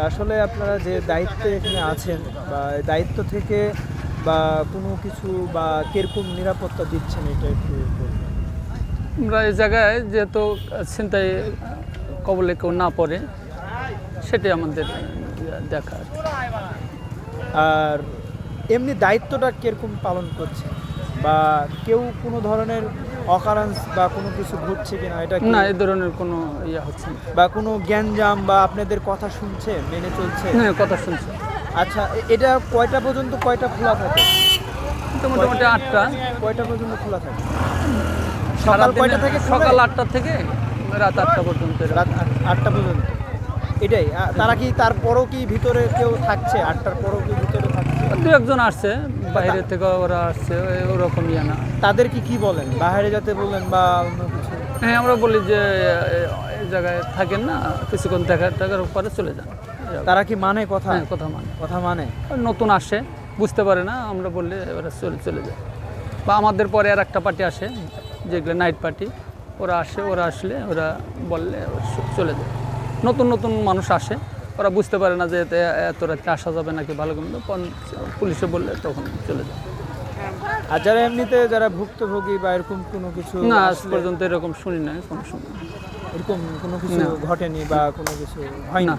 আসলে আপনারা যে দায়িত্বে এখানে আছেন বা দায়িত্ব থেকে বা কোনো কিছু বা কীরকম নিরাপত্তা দিচ্ছেন এটা একটু আমরা এই জায়গায় যেহেতু ছিনতাই কবলে কেউ না পড়ে সেটাই আমাদের দেখা আর এমনি দায়িত্বটা কীরকম পালন করছে বা কেউ কোনো ধরনের অকারেন্স বা কোনো কিছু ঘটছে কিনা এটা না এই ধরনের কোনো ইয়ে হচ্ছে না। বা কোনো জ্ঞানজাম বা আপনাদের কথা শুনছে মেনে চলছে? হ্যাঁ কথা শুনছি। আচ্ছা এটা কয়টা পর্যন্ত কয়টা খোলা থাকে? তো মোটামুটি আটটা। কয়টা পর্যন্ত খোলা থাকে? সকাল কয়টা থেকে সকাল আটটা থেকে রাত আটটা পর্যন্ত রাত আট- আটটা পর্যন্ত। এটাই তারা কি তারপরও কি ভিতরে কেউ থাকছে? আটটার পরও কি ভিতরে থাকছে? দু একজন আসছে বাইরে থেকে ওরা আসছে ওরকম ইয়ে না। তাদের কি কি বলেন? বাইরে যাতে বলেন বা অন্য কিছু? হ্যাঁ আমরা বলি যে এই জায়গায় থাকেন না কিছুক্ষণ দেখা টাকার পরে চলে যান। তারা কি মানে কথা? হ্যাঁ কথা মানে। কথা মানে? নতুন আসে বুঝতে পারে না আমরা বললে এবারে চলে চলে যায়। বা আমাদের পরে আর একটা পার্টি আসে যেগুলো নাইট পার্টি ওরা আসে ওরা আসলে ওরা বললে ওরা চলে যায়। নতুন নতুন মানুষ আসে ওরা বুঝতে পারে না যে এতে এত রাত্রে আসা যাবে নাকি ভালো কিন্তু পুলিশে বললে তখন চলে যায়। আর যারা এমনিতে যারা ভুক্তভোগী বা এরকম কোনো কিছু না আজ পর্যন্ত এরকম শুনি না কোনো সময়। এরকম কোনো কিছু ঘটেনি বা কোনো কিছু হয় না।